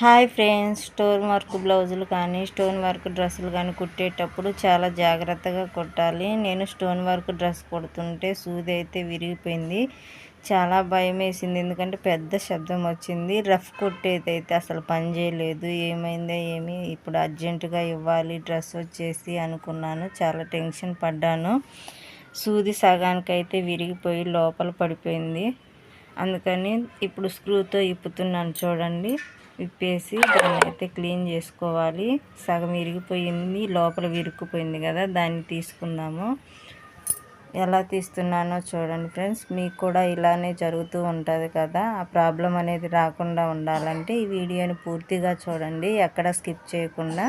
Hi friends stone work బ్లౌజులు కానీ stone work డ్రెస్సులు కానీ కుట్టేటప్పుడు చాలా జాగ్రత్తగా కుట్టాలి. నేను స్టోన్ వర్క్ డ్రెస్ కుడుతుంటే సూది అయితే విరిగిపోయింది. చాలా భయం వేసింది. ఎందుకంటే పెద్ద శబ్దం వచ్చింది. రఫ్ కుట్టేది అయితే అసలు పని చేయలేదు. ఏమైందో ఏమి ఇప్పుడు అర్జెంటుగా ఇవ్వాలి డ్రెస్ వచ్చేసి అనుకున్నాను. చాలా టెన్షన్ పడ్డాను. సూది సగానికైతే విరిగిపోయి లోపల పడిపోయింది. అందుకని ఇప్పుడు స్క్రూతో ఇప్పుతున్నాను చూడండి. విప్పేసి దాన్ని అయితే క్లీన్ చేసుకోవాలి. సగం విరిగిపోయింది లోపల విరుక్కుపోయింది కదా దాన్ని తీసుకుందాము. ఎలా తీస్తున్నానో చూడండి ఫ్రెండ్స్. మీకు కూడా ఇలానే జరుగుతూ ఉంటుంది కదా. ఆ ప్రాబ్లం అనేది రాకుండా ఉండాలంటే ఈ వీడియోని పూర్తిగా చూడండి. ఎక్కడ స్కిప్ చేయకుండా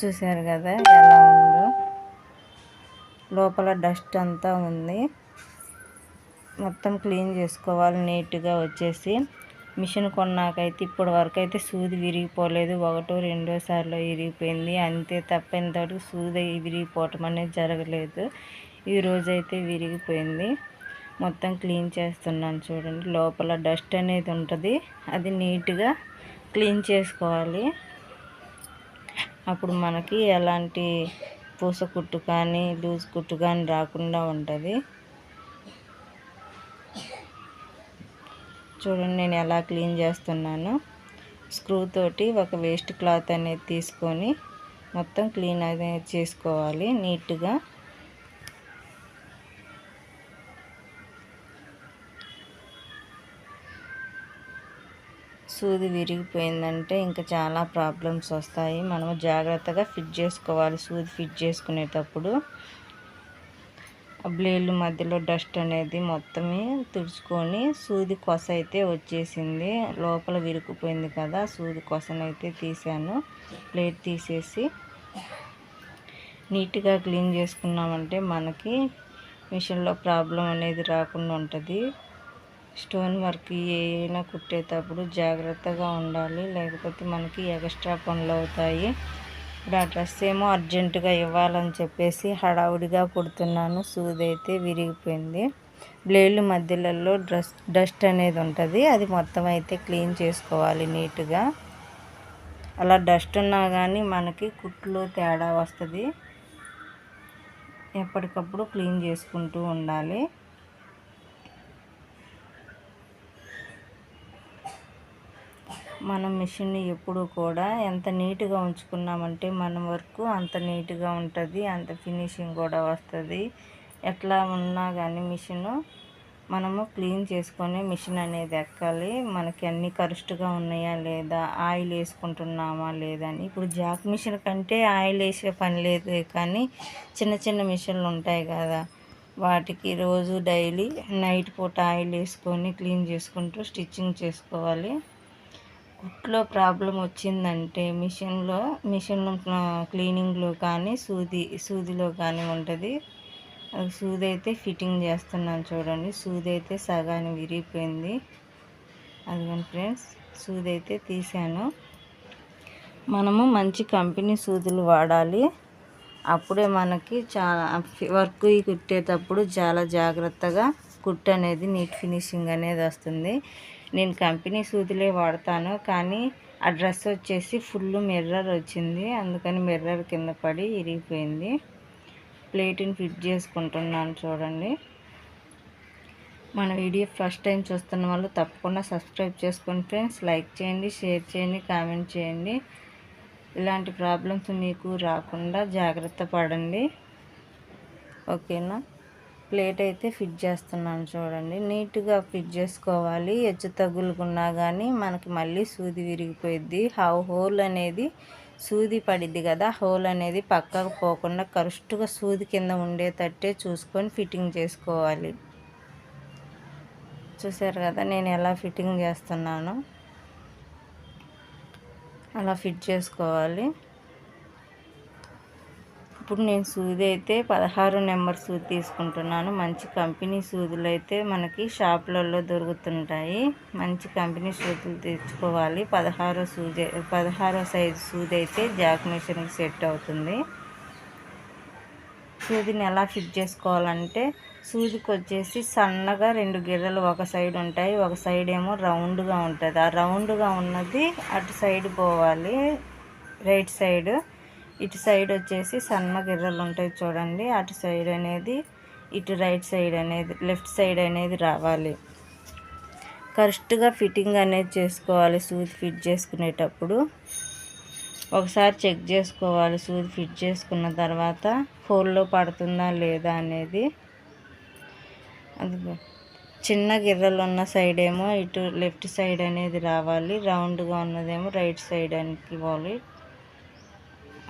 చూశారు కదా ఎలా ఉందో. లోపల డస్ట్ అంతా ఉంది. మొత్తం క్లీన్ చేసుకోవాలి నీట్గా వచ్చేసి. మిషన్ కొన్నాకైతే ఇప్పటి వరకు అయితే సూది విరిగిపోలేదు. ఒకటో రెండో సార్లు విరిగిపోయింది. అంతే తప్ప ఇంతవరకు సూది విరిగిపోవటం అనేది జరగలేదు. ఈరోజైతే విరిగిపోయింది. మొత్తం క్లీన్ చేస్తున్నాను చూడండి. లోపల డస్ట్ అనేది ఉంటుంది. అది నీట్గా క్లీన్ చేసుకోవాలి. అప్పుడు మనకి ఎలాంటి పూస కుట్టు కానీ లూజ్ కుట్టు కానీ రాకుండా ఉంటుంది. చూడండి నేను ఎలా క్లీన్ చేస్తున్నాను. స్క్రూ తోటి ఒక వేస్ట్ క్లాత్ అనేది తీసుకొని మొత్తం క్లీన్ అనేది చేసుకోవాలి నీట్గా. సూది విరిగిపోయిందంటే ఇంకా చాలా ప్రాబ్లమ్స్ వస్తాయి. మనము జాగ్రత్తగా ఫిట్ చేసుకోవాలి సూది ఫిట్ చేసుకునేటప్పుడు. బ్లేడ్ల మధ్యలో డస్ట్ అనేది మొత్తమే తుడుచుకొని సూది కొస అయితే వచ్చేసింది. లోపల విరిగిపోయింది కదా సూది కొసనైతే తీసాను ప్లేట్ తీసేసి నీట్గా క్లీన్ చేసుకున్నామంటే మనకి మిషన్లో ప్రాబ్లం అనేది రాకుండా ఉంటుంది. స్టోన్ వర్క్ ఏమైనా కుట్టేటప్పుడు జాగ్రత్తగా ఉండాలి. లేకపోతే మనకి ఎక్స్ట్రా పనులు అవుతాయి. ఇప్పుడు ఆ డ్రెస్ ఏమో అర్జెంటుగా ఇవ్వాలని చెప్పేసి హడావుడిగా కుడుతున్నాను సూది అయితే విరిగిపోయింది. బ్లేడ్లు మధ్యలలో డ్రెస్ డస్ట్ అనేది ఉంటుంది. అది మొత్తం అయితే క్లీన్ చేసుకోవాలి నీట్గా. అలా డస్ట్ ఉన్నా కానీ మనకి కుట్లు తేడా వస్తుంది. ఎప్పటికప్పుడు క్లీన్ చేసుకుంటూ ఉండాలి. మనం మిషన్ని ఎప్పుడు కూడా ఎంత నీట్గా ఉంచుకున్నామంటే మన వర్క్ అంత నీట్గా ఉంటుంది అంత ఫినిషింగ్ కూడా వస్తుంది. ఎట్లా ఉన్నా కానీ మిషన్ మనము క్లీన్ చేసుకొని మిషన్ అనేది ఎక్కాలి. మనకి అన్ని కరెక్ట్గా ఉన్నాయా లేదా ఆయిల్ వేసుకుంటున్నామా లేదా అని. ఇప్పుడు జాక్ మిషన్ కంటే ఆయిల్ వేసే పని లేదు కానీ చిన్న చిన్న మిషన్లు ఉంటాయి కదా వాటికి రోజు డైలీ నైట్ పూట ఆయిల్ వేసుకొని క్లీన్ చేసుకుంటూ స్టిచ్చింగ్ చేసుకోవాలి. కుట్లో ప్రాబ్లం వచ్చిందంటే మిషన్లో మిషన్ క్లీనింగ్లో కానీ సూది సూదిలో కానీ ఉంటుంది. సూది అయితే ఫిట్టింగ్ చేస్తున్నాను చూడండి. సూది అయితే సగాన్ని విరిగిపోయింది. అదిగోండి ఫ్రెండ్స్ సూది అయితే తీసాను మనము మంచి కంపెనీ సూదులు వాడాలి. అప్పుడే మనకి చాలా వర్క్ కుట్టేటప్పుడు చాలా జాగ్రత్తగా కుట్ అనేది నీట్ ఫినిషింగ్ అనేది వస్తుంది. నేను కంపెనీ సూదులే వాడతాను కానీ ఆ డ్రెస్ వచ్చేసి ఫుల్ మిర్రర్ వచ్చింది. అందుకని మిర్రర్ కింద పడి ఇరిగిపోయింది. ప్లేట్ని ఫిట్ చేసుకుంటున్నాను చూడండి. మన వీడియో ఫస్ట్ టైం చూస్తున్న వాళ్ళు తప్పకుండా సబ్స్క్రైబ్ చేసుకోండి ఫ్రెండ్స్ లైక్ చేయండి షేర్ చేయండి కామెంట్ చేయండి. ఇలాంటి ప్రాబ్లమ్స్ మీకు రాకుండా జాగ్రత్త పడండి. ఓకేనా? ప్లేట్ అయితే ఫిట్ చేస్తున్నాను చూడండి. నీట్గా ఫిట్ చేసుకోవాలి. ఎచ్చు తగులుకున్నా కానీ మనకి మళ్ళీ సూది విరిగిపోయిద్ది. హౌ హోల్ అనేది సూది పడిద్ది కదా హోల్ అనేది పక్కకు పోకుండా కరెక్ట్గా సూది కింద ఉండేటట్టే చూసుకొని ఫిట్టింగ్ చేసుకోవాలి. చూసారు కదా నేను ఎలా ఫిట్టింగ్ చేస్తున్నాను? అలా ఫిట్ చేసుకోవాలి. ఇప్పుడు నేను సూది అయితే పదహారు నెంబర్ సూది తీసుకుంటున్నాను. మంచి కంపెనీ సూదులు అయితే మనకి షాపులలో దొరుకుతుంటాయి. మంచి కంపెనీ సూదులు తెచ్చుకోవాలి. పదహారో సూది పదహారో సైజు సూది అయితే జాక్ మిషన్కి సెట్ అవుతుంది. సూదిని ఎలా ఫిట్ చేసుకోవాలంటే సూదికి వచ్చేసి సన్నగా రెండు గిర్రలు ఒక సైడ్ ఉంటాయి ఒక సైడ్ ఏమో రౌండ్గా ఉంటుంది. ఆ రౌండ్గా ఉన్నది అటు సైడ్ పోవాలి రైట్ సైడ్. ఇటు సైడ్ వచ్చేసి సన్న గిర్రలు ఉంటాయి చూడండి. అటు సైడ్ అనేది ఇటు రైట్ సైడ్ అనేది లెఫ్ట్ సైడ్ అనేది రావాలి. కరెక్ట్గా ఫిట్టింగ్ అనేది చేసుకోవాలి సూది ఫిట్ చేసుకునేటప్పుడు. ఒకసారి చెక్ చేసుకోవాలి సూది ఫిట్ చేసుకున్న తర్వాత హోల్లో పడుతుందా లేదా అనేది. అది చిన్న గిర్రలు ఉన్న సైడ్ ఏమో ఇటు లెఫ్ట్ సైడ్ అనేది రావాలి. రౌండ్గా ఉన్నదేమో రైట్ సైడ్ అనేది పోవాలి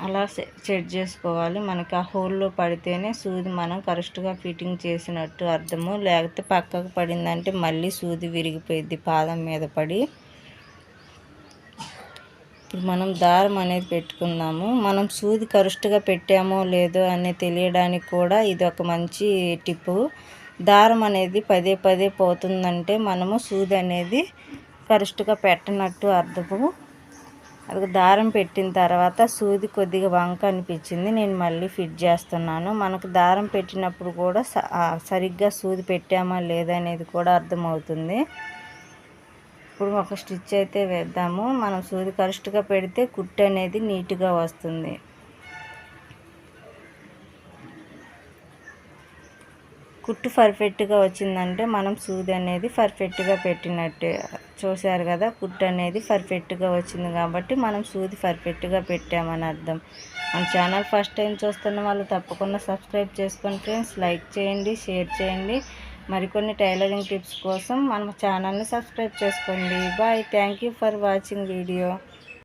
అలా సెట్ చేసుకోవాలి. మనకి ఆ హోల్లో పడితేనే సూది మనం కరెక్ట్గా ఫిట్టింగ్ చేసినట్టు అర్థము. లేకపోతే పక్కకు పడిందంటే మళ్ళీ సూది విరిగిపోయింది పాదం మీద పడి. ఇప్పుడు మనం దారం అనేది పెట్టుకుందాము మనం సూది కరెక్ట్గా పెట్టామో లేదో అని తెలియడానికి కూడా ఇది ఒక మంచి టిప్పు. దారం అనేది పదే పదే పోతుందంటే మనము సూది అనేది కరెక్ట్గా పెట్టనట్టు అర్థము. అది దారం పెట్టిన తర్వాత సూది కొద్దిగా వంక అనిపించింది. నేను మళ్ళీ ఫిట్ చేస్తున్నాను. మనకు దారం పెట్టినప్పుడు కూడా సరిగ్గా సూది పెట్టామా లేదా అనేది కూడా అర్థమవుతుంది. ఇప్పుడు ఒక స్టిచ్ అయితే వేద్దాము. మనం సూది కరెక్ట్గా పెడితే కుట్టు అనేది నీట్గా వస్తుంది. కుట్టు పర్ఫెక్ట్గా వచ్చిందంటే మనం సూది అనేది పర్ఫెక్ట్గా పెట్టినట్టే. చూశారు కదా కుట్టు అనేది పర్ఫెక్ట్గా వచ్చింది కాబట్టి మనం సూది పర్ఫెక్ట్గా పెట్టామని అర్థం. మన ఛానల్ ఫస్ట్ టైం చూస్తున్న వాళ్ళు తప్పకుండా సబ్స్క్రైబ్ చేసుకొని ఫ్రెండ్స్ లైక్ చేయండి షేర్ చేయండి. మరికొన్ని టైలరింగ్ టిప్స్ కోసం మన ఛానల్ని సబ్స్క్రైబ్ చేసుకోండి. Bye. Thank for watching video.